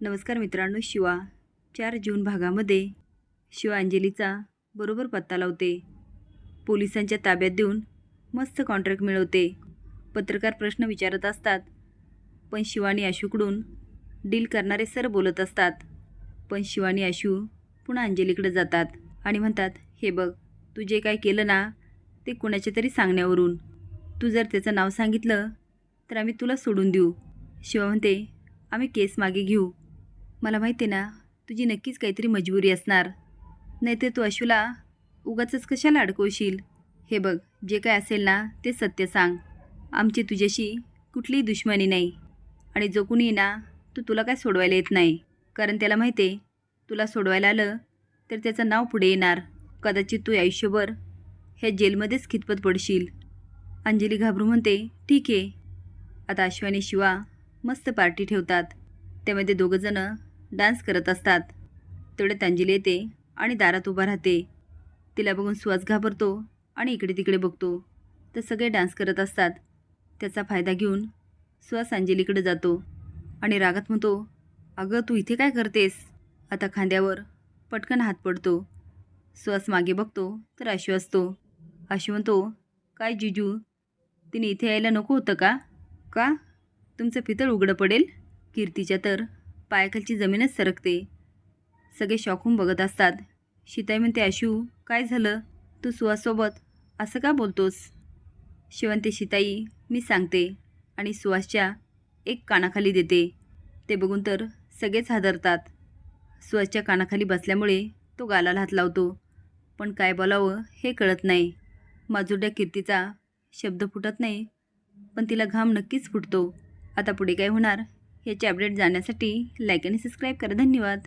नमस्कार मित्रांनो शिवा. चार जून भागामध्ये शिवा अंजलीचा बरोबर पत्ता लावते. पोलिसांच्या ताब्यात देऊन मस्त कॉन्ट्रॅक्ट मिळवते. पत्रकार प्रश्न विचारत असतात पण शिवानी आशूकडून डील करणारे सर बोलत असतात पण शिवानी आशू पुन्हा अंजलीकडे जातात आणि म्हणतात हे बघ तू जे काय केलं ना ते कुणाच्या तरी सांगण्यावरून. तू जर त्याचं नाव सांगितलं तर आम्ही तुला सोडून देऊ. शिवा म्हणते आम्ही केस मागे घेऊ. मला माहिती आहे ना तुझी नक्कीच काहीतरी मजबुरी असणार. नाहीतर तू अशूला उगाचच कशाला अडकवशील? हे बघ जे काय असेल ना ते सत्य सांग. आमची तुझ्याशी कुठलीही दुश्मनी नाही. आणि जो कुणी ना तो तुला काय सोडवायला येत नाही. कारण त्याला माहिती आहे तुला सोडवायला आलं तर त्याचं नाव पुढे येणार. कदाचित तू आयुष्यभर ह्या जेलमध्येच खितपत पडशील. अंजली घाबरू म्हणते ठीक आहे. आता अश्व शिवा मस्त पार्टी ठेवतात. त्यामध्ये दोघंजणं डान्स करत असतात. तेवढे अंजली येते आणि दारात उभा राहते. तिला बघून सुहास घाबरतो आणि इकडे तिकडे बघतो. तर सगळे डान्स करत असतात. त्याचा फायदा घेऊन सुहास अंजलीकडे जातो आणि रागात म्हणतो अगं तू इथे काय करतेस? आता खांद्यावर पटकन हात पडतो. सुहास मागे बघतो तर आशू असतो. आशू म्हणतो काय जिजू तिने इथे यायला नको होतं का? का? तुमचं पितळ उघडं पडेल? कीर्तीच्या तर पायाखालची जमीनच सरकते. सगळे शॉकहून बघत असतात. शिताई म्हणते आशू काय झालं? तू सुहाससोबत असं का बोलतोस? शिवंते शिताई मी सांगते आणि सुहासच्या एक कानाखाली देते. ते बघून तर सगळेच हादरतात. सुहासच्या कानाखाली बसल्यामुळे तो गालाला हात लावतो. पण काय बोलावं हे कळत नाही. माजुरड्या कीर्तीचा शब्द फुटत नाही पण तिला घाम नक्कीच फुटतो. आता पुढे काय होणार? याचे अपडेट जाण्यासाठी लाईक आणि सबस्क्राईब करा. धन्यवाद.